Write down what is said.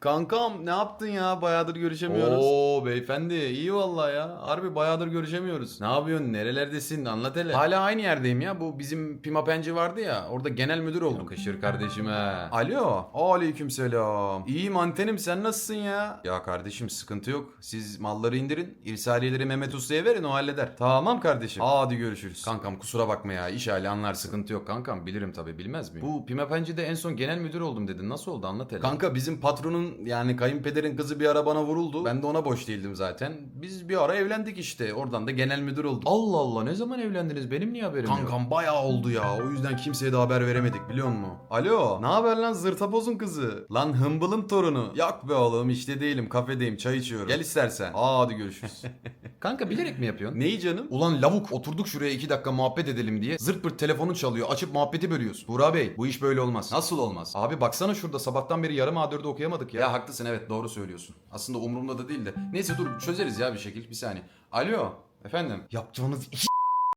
Kankam ne yaptın ya? Bayağıdır görüşemiyoruz. Oo beyefendi iyi vallahi ya. Harbi bayağıdır görüşemiyoruz. Ne yapıyorsun? Nerelerdesin? Anlat hele. Hala aynı yerdeyim ya. Bu bizim Pima Penci vardı ya. Orada genel müdür oldum. Kışır kardeşime. Alo. Aleyküm selam. İyiyim antenim sen nasılsın ya? Ya kardeşim sıkıntı yok. Siz malları indirin. İrsaliyeleri Mehmet Usta'ya verin o halleder. Tamam kardeşim. Hadi görüşürüz. Kankam kusura bakma ya. İş hali anlar sıkıntı yok kankam. Bilirim tabii bilmez miyim? Bu Pima Penci'de en son genel müdür oldum dedin. Nasıl oldu anlat hele. Kanka bizim patronun yani kayınpederin kızı bir ara bana vuruldu. Ben de ona boş değildim zaten. Biz bir ara evlendik işte. Oradan da genel müdür olduk. Allah Allah ne zaman evlendiniz? Benim niye haberim yok? Kankam bayağı oldu ya. O yüzden kimseye de haber veremedik biliyor musun? Alo. Ne haber lan zırtapozun kızı? Lan hımbılın torunu. Yok be oğlum işte değilim. Kafedeyim çay içiyorum. Gel istersen. Hadi görüşürüz. Kanka bilerek mi yapıyorsun? Neyi canım? Ulan lavuk oturduk şuraya iki dakika muhabbet edelim diye. Zırt pırt telefonun çalıyor. Açıp muhabbeti bölüyorsun. Buğra Bey bu iş böyle olmaz. Nasıl olmaz? Abi baksana şurada sabahtan beri yarım A4'ü okuyamadık ya. Ya haklısın evet doğru söylüyorsun. Aslında umurumda da değil de. Neyse dur çözeriz ya bir şekil. Bir saniye. Alo. Efendim? Yapacağınız iş